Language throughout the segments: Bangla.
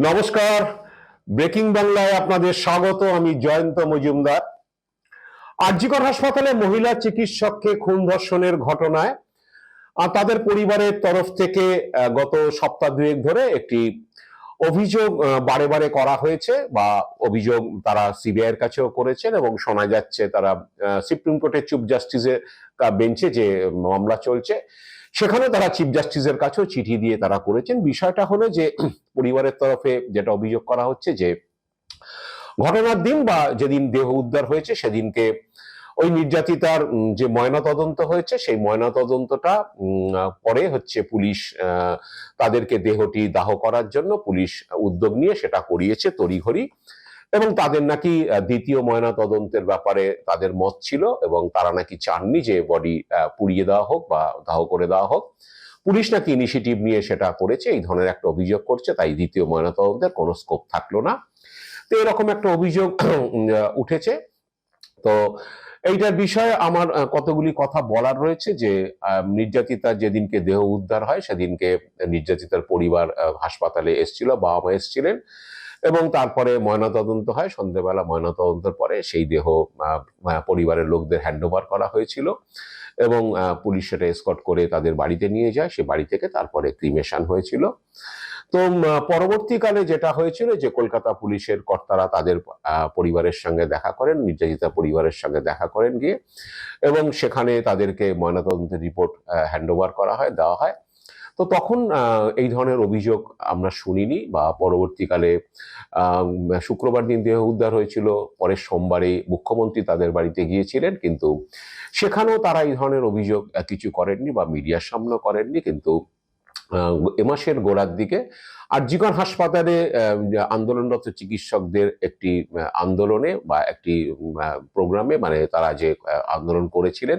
নমস্কার। ব্রেকিং বাংলায় আপনাদের স্বাগত, আমি জয়ন্ত মজুমদার। আরজিকর হাসপাতালে মহিলা চিকিৎসককে খুন ধর্ষণের ঘটনায় তাদের পরিবারের তরফ থেকে গত সপ্তাহ দুয়েক ধরে একটি অভিযোগ বারে বারে করা হয়েছে বা অভিযোগ তারা সিবিআই এর কাছেও করেছেন এবং শোনা যাচ্ছে তারা সুপ্রিম কোর্টের চিফ জাস্টিসের বেঞ্চে যে মামলা চলছে। সেখানে তারা চিফ জাস্টিসের কাছেও চিঠি দিয়ে তারা করেছেন। বিষয়টা হলো যে পরিবারের তরফে যেটা অভিযোগ করা হচ্ছে যে ঘটনার দিন বা যেদিন দেহ উদ্ধার হয়েছে সেদিনকে ওই নির্যাতিতার যে ময়না তদন্ত হয়েছে সেই ময়না তদন্তটা পরে হচ্ছে পুলিশ তাদেরকে দেহটি দাহ করার জন্য পুলিশ উদ্যোগ নিয়ে সেটা করিয়েছে তড়িঘড়ি। এবং তাদের নাকি দ্বিতীয় ময়না তদন্তের ব্যাপারে তাদের মত ছিল এবং তারা নাকি চাননি যে বডি পুড়িয়ে দেওয়া হোক বা দাহ করে দেওয়া হোক। পুলিশ নাকি ইনিশিয়েটিভ নিয়ে সেটা করেছে, এই ধরনের একটা অভিযোগ করছে, তাই দ্বিতীয় ময়না তদন্তের কোনো স্কোপ থাকল না। তো এরকম একটা অভিযোগ উঠেছে। তো এইটার বিষয়ে আমার কতগুলি কথা বলার রয়েছে যে নির্যাতিতার যেদিনকে দেহ উদ্ধার হয়, সেদিনকে নির্যাতিতার পরিবার হাসপাতালে এসেছিল বাবা মা এসেছিলেন। এবং তারপরে ময়নাতদন্ত হয়। সন্ধ্যেবেলা ময়নাতদন্তের পরে সেই দেহ পরিবারের লোকদের হ্যান্ড করা হয়েছিল এবং পুলিশ সেটা এসকট করে তাদের বাড়িতে নিয়ে যায়। সে বাড়ি থেকে তারপরে ক্রিমেশন হয়েছিল। তো পরবর্তীকালে যেটা হয়েছিল যে কলকাতা পুলিশের কর্তারা তাদের পরিবারের সঙ্গে দেখা করেন, নির্যাতিতা পরিবারের সঙ্গে দেখা করেন গিয়ে এবং সেখানে তাদেরকে ময়নাতদন্তের রিপোর্ট হ্যান্ড করা হয়, দেওয়া হয়। তো তখন এই ধরনের অভিযোগ আমরা শুনিনি বা পরবর্তীকালে শুক্রবার দিন দেহ উদ্ধার হয়েছিল, পরের সোমবারে মুখ্যমন্ত্রী তাদের বাড়িতে গিয়েছিলেন, কিন্তু সেখানেও তারা এই ধরনের অভিযোগ কিছু করেননি বা মিডিয়ার সামনে করেননি, কিন্তু এ মাসের গোড়ার দিকে আরজিকর হাসপাতালে আন্দোলনরত চিকিৎসকদের একটি আন্দোলনে বা একটি প্রোগ্রামে মানে তারা যে আন্দোলন করেছিলেন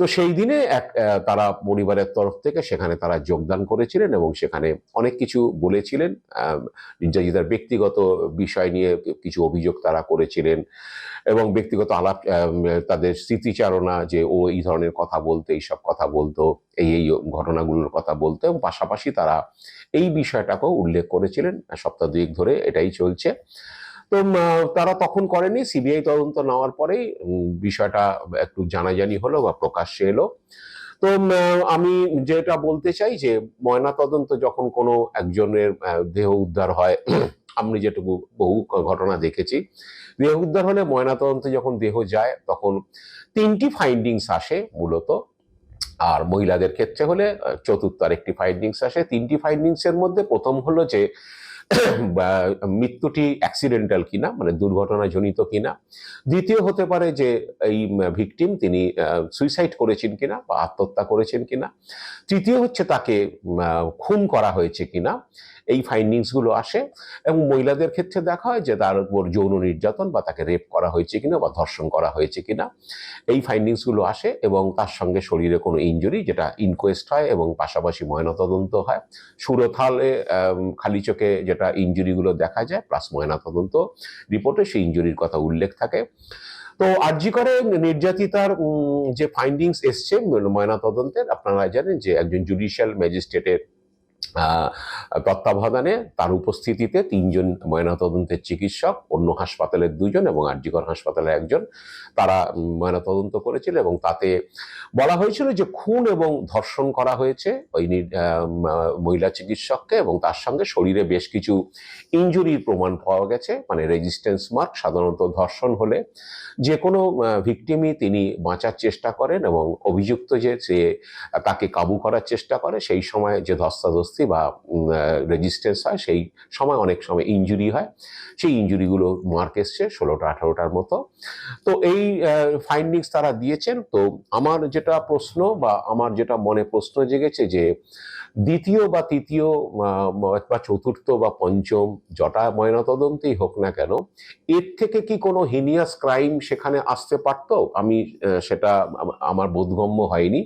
তো সেই দিনে এক তারা পরিবারের তরফ থেকে সেখানে তারা যোগদান করেছিলেন এবং সেখানে অনেক কিছু বলেছিলেন নির্যাতিতার ব্যক্তিগত বিষয় নিয়ে কিছু অভিযোগ তারা করেছিলেন এবং ব্যক্তিগত আলাপ তাদের স্মৃতিচারণা যে ও এই ধরনের কথা বলতো, এইসব কথা বলতো, এই এই ঘটনাগুলোর কথা বলতো এবং পাশাপাশি তারা এই বিষয়টাকেও উল্লেখ করেছিলেন। সপ্তাহ দুয়েক ধরে এটাই চলছে। তো তারা তখন করেনি। সিবিআই তদন্ত নেওয়ার পরেই বিষয়টা একটু জানাজানি হলো বা প্রকাশ্যে এলো। তো আমি যেটা বলতে চাই যে, ময়না তদন্ত যখন কোনো একজনের দেহ উদ্ধার হয়, আমি যেটুকু বহু ঘটনা দেখেছি, দেহ উদ্ধার হলে ময়নাতদন্তে যখন দেহ যায়, তখন তিনটি ফাইন্ডিংস আসে মূলত। আর মহিলাদের ক্ষেত্রে হলে চতুর্থ আরেকটি ফাইন্ডিংস আসে। তিনটি ফাইন্ডিংস এর মধ্যে প্রথম হলো যে মৃত্যুটি অ্যাক্সিডেন্টাল কিনা মানে দুর্ঘটনাজনিত কিনা। দ্বিতীয় হতে পারে যে এই ভিকটিম তিনি সুইসাইড করেছেন কিনা বা আত্মহত্যা করেছেন কিনা। তৃতীয় হচ্ছে তাকে খুন করা হয়েছে কিনা। এই ফাইন্ডিংসগুলো আসে এবং মহিলাদের ক্ষেত্রে দেখা হয় যে তার উপর যৌন নির্যাতন বা তাকে রেপ করা হয়েছে কিনা বা ধর্ষণ করা হয়েছে কিনা। এই ফাইন্ডিংসগুলো আসে এবং তার সঙ্গে শরীরে কোনো ইঞ্জুরি যেটা ইনকোয়েস্ট হয় এবং পাশাপাশি ময়নাতদন্ত হয়। সুরথালে খালি চোখে যেটা ইনজুরি গুলো দেখা যায় প্লাস ময়নাতদন্ত রিপোর্টে সেই ইনজুরির কথা উল্লেখ থাকে। তো আরজি করে নির্যাতিতার যে ফাইন্ডিংস এসছে ময়নাতদন্তের, আপনারা জানেন যে একজন জুডিশিয়াল ম্যাজিস্ট্রেটের তত্ত্বাবধানে তার উপস্থিতিতে তিনজন ময়নাতদন্তের চিকিৎসক, অন্য হাসপাতালের দুজন এবং আরজিকর হাসপাতালের একজন তারা ময়নাতদন্ত করেছিল এবং তাতে বলা হয়েছিল যে খুন এবং ধর্ষণ করা হয়েছে ওই মহিলা চিকিৎসককে এবং তার সঙ্গে শরীরে বেশ কিছু ইনজুরির প্রমাণ পাওয়া গেছে মানে রেজিস্ট্যান্স মার্ক সাধারণত ধর্ষণ হলে যে কোনো ভিকটিমই তিনি বাঁচার চেষ্টা করেন এবং অভিযুক্ত যে, সে তাকে কাবু করার চেষ্টা করে, সেই সময় যে ধস্তাধস্তি বা রেজিস্ট্যান্স হয়, সেই সময় অনেক সময় ইনজুরি হয়। সেই ইনজুরিগুলো মার্ক এসছে ষোলোটা, আঠারোটার মতো। তো এই ফাইন্ডিংস তারা দিয়েছেন। তো আমার যেটা প্রশ্ন বা আমার যেটা মনে প্রশ্ন জেগেছে যে, দ্বিতীয় বা তৃতীয় বা চতুর্থ বা পঞ্চম জটা ময়নাতদন্তেই হোক না কেন, এর থেকে কি কোনো হিনিয়াস ক্রাইম সেখানে আসতে পারতো? আমি সেটা আমার বোধগম্য হয়নি।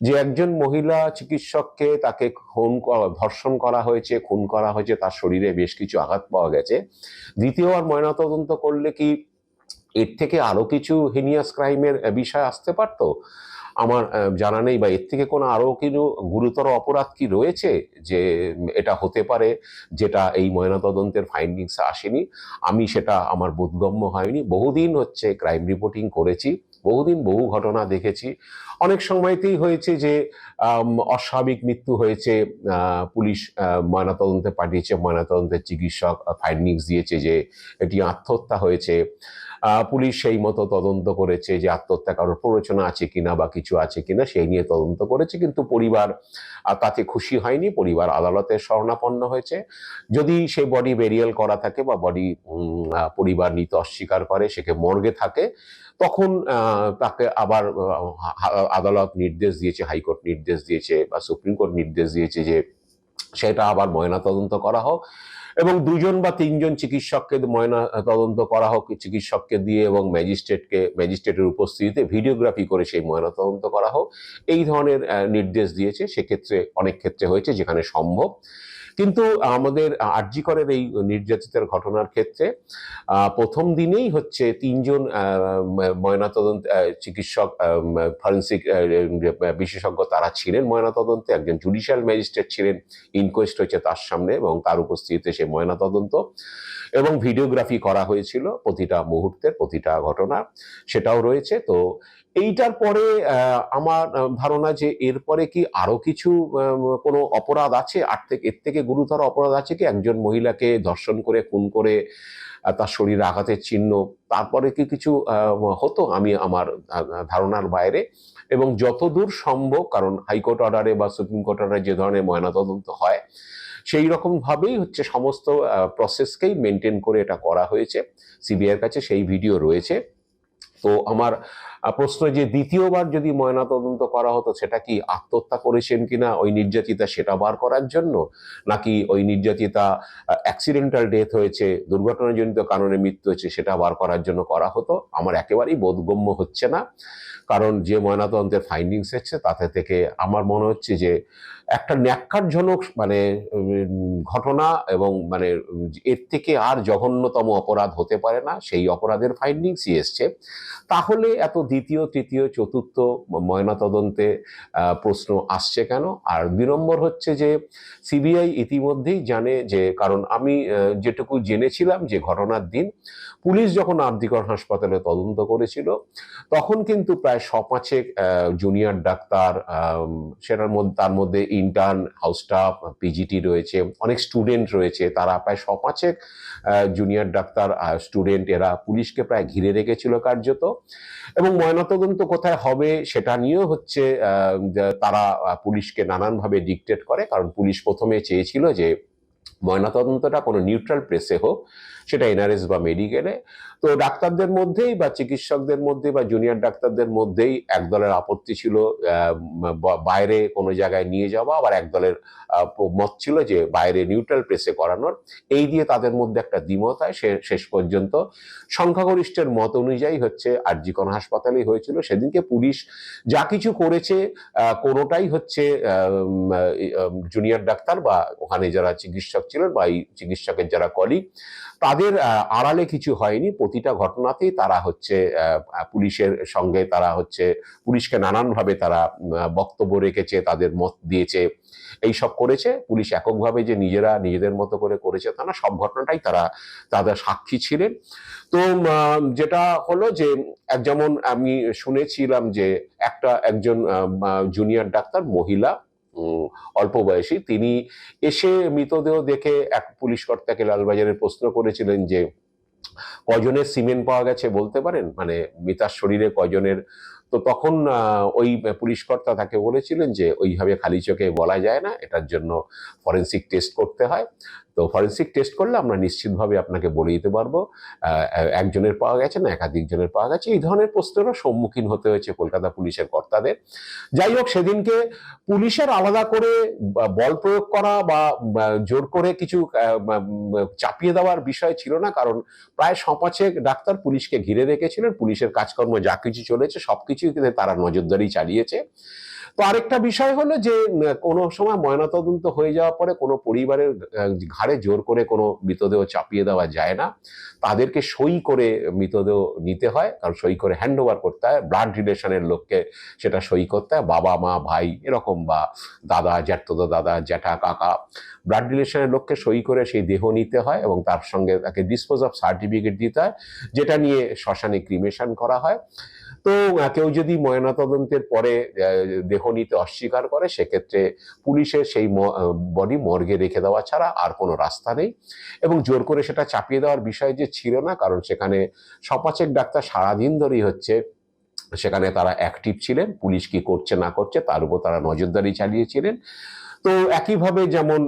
যে একজন মহিলা চিকিৎসককে তাকে খুন ধর্ষণ করা হয়েছে, খুন করা হয়েছে, তার শরীরে বেশ কিছু আঘাত পাওয়া গেছে। দ্বিতীয়বার ময়নাতদন্ত করলে কি এর থেকে আরও কিছু হিনিয়াস ক্রাইমের বিষয় আসতে পারতো? আমার জানা নেই বা এর থেকে কোনো আরও কিন্তু গুরুতর অপরাধ কি রয়েছে যে এটা হতে পারে যেটা এই ময়নাতদন্তের ফাইন্ডিংস আসেনি? আমি সেটা আমার বোধগম্য হয়নি। বহুদিন হচ্ছে ক্রাইম রিপোর্টিং করেছি, বহুদিন বহু ঘটনা দেখেছি। অনেক সময়তেই হয়েছে যে অস্বাভাবিক মৃত্যু হয়েছে পুলিশ ময়নাতদন্তে পাঠিয়েছে, ময়নাতদন্তের চিকিৎসক ফাইন্ডিংস দিয়েছে যে, এটি আত্মহত্যা হয়েছে। পুলিশ সেই মতো তদন্ত করেছে যে, আত্মহত্যা কারোর প্ররোচনা আছে কিনা বা কিছু আছে কিনা, সেই নিয়ে তদন্ত করেছে, কিন্তু পরিবার তাতে খুশি হয়নি। পরিবার আদালতের শরণাপন্ন হয়েছে। যদি সেই বডি বেরিয়াল করা থাকে বা বডি পরিবার নিতে অস্বীকার করে সেকে মর্গে থাকে, তখন তাকে আবার আদালত নির্দেশ দিয়েছে, হাইকোর্ট নির্দেশ দিয়েছে বা সুপ্রিম কোর্ট নির্দেশ দিয়েছে যে সেটা আবার ময়না তদন্ত করা হোক এবং দুজন বা তিনজন চিকিৎসককে ময়না তদন্ত করা হোক, চিকিৎসককে দিয়ে এবং ম্যাজিস্ট্রেটকে, ম্যাজিস্ট্রেটের উপস্থিতিতে ভিডিওগ্রাফি করে সেই ময়না তদন্ত করা হোক। এই ধরনের নির্দেশ দিয়েছে। সেক্ষেত্রে, অনেক ক্ষেত্রে হয়েছে যেখানে সম্ভব। কিন্তু আমাদের আর্যিকরের এই নির্যাতিতার ঘটনার ক্ষেত্রে প্রথম দিনেই হচ্ছে তিনজন ময়নাতদন্ত চিকিৎসক ফরেন্সিক বিশেষজ্ঞ তারা ছিলেন ময়নাতদন্তে, একজন জুডিশিয়াল ম্যাজিস্ট্রেট ছিলেন, ইনকোয়েস্ট হয়েছে তার সামনে এবং তার উপস্থিতিতে সে ময়নাতদন্ত এবং ভিডিওগ্রাফি করা হয়েছিল প্রতিটা মুহূর্তের, প্রতিটা ঘটনা সেটাও রয়েছে। তো এইটার পরে আমার ধারণা যে এরপরে কি আরও কিছু কোনো অপরাধ আছে? আর থেকে, এর থেকে গুরুতর অপরাধ আছে কি? একজন মহিলাকে ধর্ষণ করে, খুন করে তার শরীরে আঘাতের চিহ্ন, তারপরে কি কিছু হতো? আমি আমার ধারণার বাইরে। এবং যতদূর সম্ভব, কারণ হাইকোর্ট অর্ডারে বা সুপ্রিম কোর্ট অর্ডারে যে ধরনের ময়নাতদন্ত হয়, সেই রকম ভাবেই হচ্ছে সমস্ত প্রসেসকেই মেনটেন করে এটা করা হয়েছে। সিবিআইয়ের কাছে সেই ভিডিও রয়েছে। তো আমার প্রশ্ন যে দ্বিতীয়বার যদি ময়নাতদন্ত করা হতো, সেটা কি আত্মহত্যা করেছেন কিনা ওই নির্যাতিতা সেটা বার করার জন্য? নাকি ওই নির্যাতিতা অ্যাক্সিডেন্টাল ডেথ হয়েছে, দুর্ঘটনাজনিত কারণে মৃত্যু হয়েছে, সেটা বার করার জন্য করা হতো? আমার একেবারেই বোধগম্য হচ্ছে না। কারণ যে ময়নাতদন্তের ফাইন্ডিংস এসছে, তাতে থেকে আমার মনে হচ্ছে যে একটা ন্যাক্কারজনক মানে ঘটনা এবং মানে এর থেকে আর জঘন্যতম অপরাধ হতে পারে না, সেই অপরাধের ফাইন্ডিংসই এসছে। তাহলে এত দ্বিতীয়, তৃতীয়, চতুর্থ, ময়নাতদন্তে প্রশ্ন আসছে কেন? আর দুই নম্বর হচ্ছে যে সিবিআই ইতিমধ্যেই জানে যে, কারণ আমি যেটুকু জেনেছিলাম যে ঘটনার দিন, পুলিশ যখন আরদিকর হাসপাতালে তদন্ত করেছিল, তখন কিন্তু প্রায় সপাঁচেক জুনিয়র ডাক্তার সেটার মধ্যে, তার মধ্যে ইন্টার্ন হাউস স্টাফ পিজিটি রয়েছে, অনেক স্টুডেন্ট রয়েছে, তারা প্রায় সপাঁচেক জুনিয়র ডাক্তার স্টুডেন্ট এরা পুলিশকে প্রায় ঘিরে রেখেছিল কার্যত। এবং ময়নাতদন্ত কোথায় হবে সেটা নিয়েও হচ্ছে তারা পুলিশকে নানানভাবে ডিকটেট করে, কারণ পুলিশ প্রথমে চেয়েছিল যে ময়নাতদন্তটা কোনো নিউট্রাল প্লেসে হোক সেটা এনআরএস বা মেডিকেলে তো ডাক্তারদের মধ্যেই বা চিকিৎসকদের মধ্যে বা জুনিয়র ডাক্তারদের মধ্যেই এক দলের আপত্তি ছিল বাইরে কোনো জায়গায় নিয়ে যাওয়া আবার এক দলের আহ, মত ছিল যে বাইরে নিউট্রাল প্লেসে করানোর। এই দিয়ে তাদের মধ্যে একটা দ্বিমত হয় শেষ পর্যন্ত। সংখ্যাগরিষ্ঠের মত অনুযায়ী হচ্ছে আর জি আরজিকন হাসপাতালেই হয়েছিল। সেদিনকে পুলিশ যা কিছু করেছে কোনোটাই হচ্ছে জুনিয়র ডাক্তার বা ওখানে যারা চিকিৎসক ছিলেন বা এই চিকিৎসকের যারা কলিগ তাদের আড়ালে কিছু হয়নি। প্রতিটা ঘটনাতেই তারা হচ্ছে পুলিশের সঙ্গে তারা হচ্ছে, পুলিশকে নানানভাবে তারা বক্তব্য রেখেছে, তাদের মত দিয়েছে এই সব করেছে। পুলিশ এককভাবে যে নিজেরা নিজেদের মতো করে করেছে তা না, সব ঘটনাটাই তারা, তাদের সাক্ষী ছিলেন। তো যেটা হলো যে যেমন আমি শুনেছিলাম যে, একটা একজন জুনিয়র ডাক্তার, মহিলা অল্প বয়সী। তিনি এসে মৃতদেহ দেখে এক পুলিশ কর্তাকে লালবাজারের প্রশ্ন করেছিলেন যে, কজনের সিমেন্ট পাওয়া গেছে বলতে পারেন? মানে মিতার শরীরে কজনের? তো তখন ওই পুলিশকর্তা তাকে বলেছিলেন যে, ওইভাবে খালি চোখে বলা যায় না। এটার জন্য ফরেন্সিক টেস্ট করতে হয়। তো ফরেন্সিক টেস্ট করলে আমরা নিশ্চিতভাবে আপনাকে বলে দিতে পারব একজনের পাওয়া গেছে না একাধিক জনের পাওয়া গেছে। এই ধরনের প্রশ্নেরও সম্মুখীন হতে হয়েছে কলকাতা পুলিশের কর্তাদের। যাই হোক, সেদিনকে পুলিশের আলাদা করে বল প্রয়োগ করা বা জোর করে কিছু চাপিয়ে দেওয়ার বিষয় ছিল না, কারণ প্রায় সপাঁচেক ডাক্তার পুলিশকে ঘিরে রেখেছিলেন। পুলিশের কাজকর্ম যা কিছু চলেছে সবকিছুই কিন্তু তারা নজরদারি চালিয়েছে। তো আরেকটা বিষয় হলো যে কোনো সময় ময়নাতদন্ত হয়ে যাওয়ার পরে কোনো পরিবারের ঘাড়ে জোর করে কোনো মৃতদেহ চাপিয়ে দেওয়া যায় না। তাদেরকে সই করে মৃতদেহ নিতে হয়, কারণ সই করে হ্যান্ড ওভার করতে হয় ব্লাড রিলেশনের লোককে সেটা সই করতে হয়, বাবা, মা, ভাই, এরকম বা দাদা জ্যাঠতো দাদা, জ্যাঠা, কাকা। ব্লাড রিলেশনের লোককে সই করে সেই দেহ নিতে হয় এবং তার সঙ্গে তাকে ডিসপোজ অফ সার্টিফিকেট দিতে হয়, যেটা নিয়ে শ্মশানে ক্রিমেশন করা হয়। তো কেউ যদি ময়নাতদন্তের পরে দেহ নিতে অস্বীকার করে, সেক্ষেত্রে পুলিশের সেই বডি মর্গে রেখে দেওয়া ছাড়া আর কোনো রাস্তা নেই। এবং জোর করে সেটা চাপিয়ে দেওয়ার বিষয় যে ছিল না, কারণ সেখানে সপাচেক ডাক্তার সারাদিন ধরেই হচ্ছে, সেখানে তারা অ্যাক্টিভ ছিলেন, পুলিশ কি করছে না করছে তার উপর তারা নজরদারি চালিয়েছিলেন। তো একইভাবে যেমন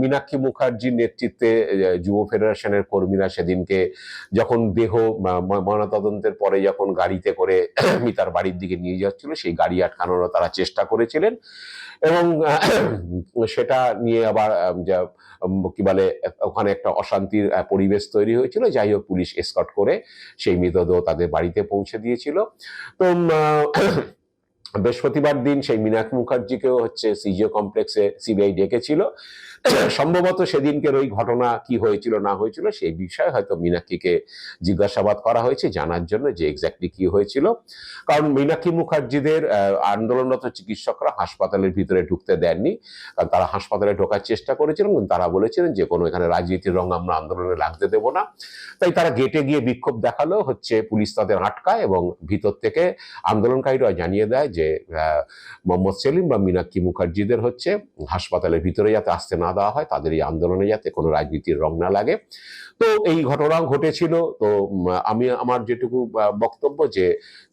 মীনাক্ষী মুখার্জির নেতৃত্বে যুব ফেডারেশনের কর্মীরা সেদিনকে যখন দেহ ময়নাতদন্তের পরে যখন গাড়িতে করে মিতার বাড়ির দিকে নিয়ে যাচ্ছিল, সেই গাড়ি আটকানোরও তারা চেষ্টা করেছিলেন। এবং সেটা নিয়ে আবার কি বলে, ওখানে একটা অশান্তির পরিবেশ তৈরি হয়েছিল। যাই হোক, পুলিশ এসকট করে সেই মৃতদেহ তাদের বাড়িতে পৌঁছে দিয়েছিল। তো বৃহস্পতিবার দিন সেই মীনাক্ষী মুখার্জিকেও হচ্ছে সিজিও কমপ্লেক্সে সিবিআই ডেকেছিল। সম্ভবত সেদিনকের ওই ঘটনা কি হয়েছিল, না হয়েছিল, সেই বিষয়ে হয়তো মীনাক্ষীকে জিজ্ঞাসাবাদ করা হয়েছে, জানার জন্য যে এক্স্যাক্টলি কি হয়েছিল। কারণ মীনাক্ষী মুখার্জিদের আন্দোলনরত চিকিৎসকরা হাসপাতালের ভিতরে ঢুকতে দেননি। কারণ তারা হাসপাতালে ঢোকার চেষ্টা করেছিলেন, কিন্তু তারা বলেছিলেন যে কোনো এখানে রাজনীতির রং আমরা আন্দোলনে লাগতে দেব না। তাই তারা গেটে গিয়ে বিক্ষোভ দেখাল, হচ্ছে পুলিশ তাদের আটকায় এবং ভিতর থেকে আন্দোলনকারীরা জানিয়ে দেয় যে আহ, মোহাম্মদ সেলিম বা মীনাক্ষী মুখার্জিদের হচ্ছে হাসপাতালের ভিতরে যাতে আসতে না দেওয়া হয় তাদের এই আন্দোলনে যাতে কোনো রাজনীতির রং না লাগে। তো এই ঘটনা ঘটেছিল। তো আমি আমার যেটুকু বক্তব্য যে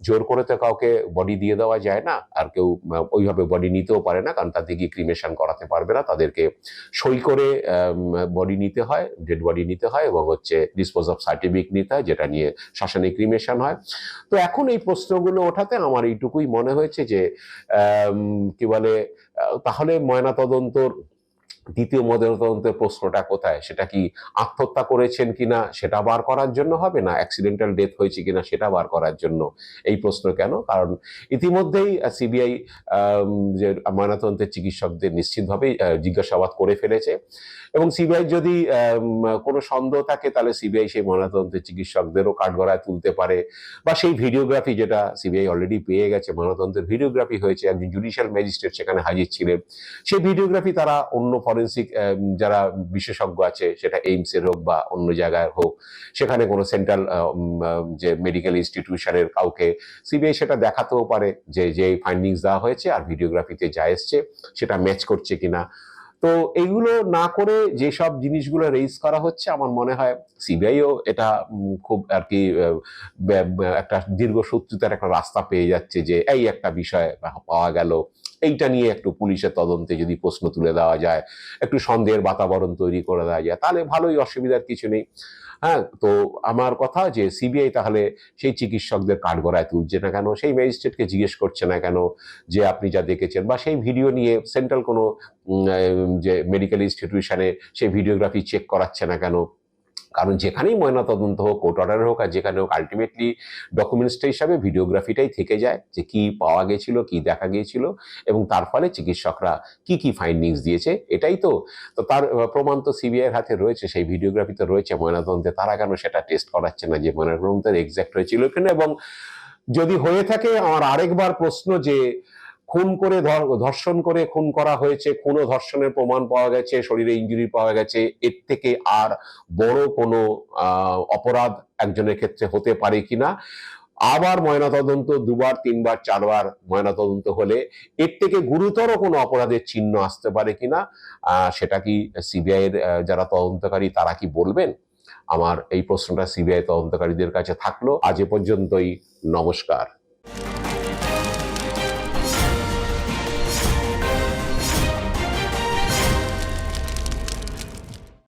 জোর করে তো কাউকে বডি দিয়ে দেওয়া যায় না, আর কেউ ওইভাবে বডি নিতেও পারে না, কারণ তাদের গিয়ে ক্রিমেশন করাতে পারবে না। তাদেরকে সই করে বডি নিতে হয় ডেড বডি নিতে হয় এবং হচ্ছে ডিসপোজ অফ সার্টিফিকেট নিতে হয়, যেটা নিয়ে শ্মশানে ক্রিমেশন হয়। তো এখন এই প্রশ্নগুলো ওঠাতে আমার এইটুকুই মনে হয়েছে যে কি বলে তাহলে ময়নাতদন্তর দ্বিতীয় ময়নাতদন্তের প্রশ্নটা কোথায়? সেটা কি আত্মহত্যা করেছেন কিনা? সেটা বার করার জন্য হবে না? অ্যাক্সিডেন্টাল ডেথ হয়েছে কিনা সেটা বার করার জন্য? এই প্রশ্ন কেন? কারণ ইতিমধ্যেই সিবিআই যে ময়নাতদন্তের চিকিৎসকদের নিশ্চিতভাবেই জিজ্ঞাসাবাদ করে ফেলেছে। এবং সিবিআই যদি কোনো সন্দেহ থাকে, তাহলে সিবিআই সেই ময়নাতদন্তের চিকিৎসকদেরও কাঠগড়ায় তুলতে পারে। বা সেই ভিডিওগ্রাফি যেটা সিবিআই অলরেডি পেয়ে গেছে, ময়নাতদন্তের ভিডিওগ্রাফি হয়েছে, একজন জুডিশিয়াল ম্যাজিস্ট্রেট সেখানে হাজির ছিলেন। সেই ভিডিওগ্রাফি তারা অন্য ফরেন্সিক যারা বিশেষজ্ঞ আছে, সেটা এইমসের হোক বা অন্য জায়গায় হোক, সেখানে কোনো সেন্ট্রাল যে মেডিকেল ইনস্টিটিউশনের কাউকে, সিবিআই সেটা দেখাতেও পারে যে যে ফাইন্ডিংস দেওয়া হয়েছে আর ভিডিওগ্রাফিতে যা এসছে, সেটা ম্যাচ করছে কিনা। তো এইগুলো না করে যেসব জিনিসগুলো রেইজ করা হচ্ছে, আমার মনে হয় সিবিআইও এটা খুব আর কি একটা দীর্ঘসূত্রিতার একটা রাস্তা পেয়ে যাচ্ছে যে, এই একটা বিষয় পাওয়া গেল এইটা নিয়ে একটু পুলিশের তদন্তে যদি প্রশ্ন তুলে দেওয়া যায়, একটু সন্দেহের বাতাবরণ তৈরি করে দেওয়া যায়, তাহলে ভালোই, অসুবিধার কিছু নেই। হ্যাঁ তো আমার কথা যে সিবিআই তাহলে সেই চিকিৎসকদের কাঠগড়ায় তুলছে না কেন? সেই ম্যাজিস্ট্রেটকে জিজ্ঞেস করছে না কেন যে আপনি যা দেখেছেন? বা সেই ভিডিও নিয়ে সেন্ট্রাল কোনো যে মেডিকেল ইনস্টিটিউশনে সেই ভিডিওগ্রাফি চেক করাচ্ছে না কেন? কারণ যেখানেই ময়নাতদন্ত হোক, কোর্ট অর্ডার হোক আর যেখানে হোক আলটিমেটলি ডকুমেন্টসটা হিসাবে ভিডিওগ্রাফিটাই থেকে যায় যে কি পাওয়া গেছিল, কি দেখা গিয়েছিল এবং তার ফলে চিকিৎসকরা কি কি ফাইন্ডিংস দিয়েছে, এটাই তো তো তার প্রমাণ তো সিবিআইয়ের হাতে রয়েছে, সেই ভিডিওগ্রাফিতে রয়েছে, ময়নাতদন্তে তারা কেন সেটা টেস্ট করাচ্ছে না যে ময়নাতদন্তের এক্সাক্ট হয়েছিল কিনা এবং যদি হয়ে থাকে, আমার আরেকবার প্রশ্ন যে খুন করে ধর- ধর্ষণ করে খুন করা হয়েছে খুন ও ধর্ষণের প্রমাণ পাওয়া গেছে, শরীরে ইঞ্জুরি পাওয়া গেছে, এর থেকে আর বড় কোনো অপরাধ একজনের ক্ষেত্রে হতে পারে কিনা? আবার ময়নাতদন্ত দুবার, তিনবার, চারবার ময়নাতদন্ত হলে এর থেকে গুরুতর কোনো অপরাধের চিহ্ন আসতে পারে কিনা? সেটা কি সিবিআই এর যারা তদন্তকারী তারা কি বলবেন? আমার এই প্রশ্নটা সিবিআই তদন্তকারীদের কাছে থাকল। আজ এ পর্যন্তই, নমস্কার।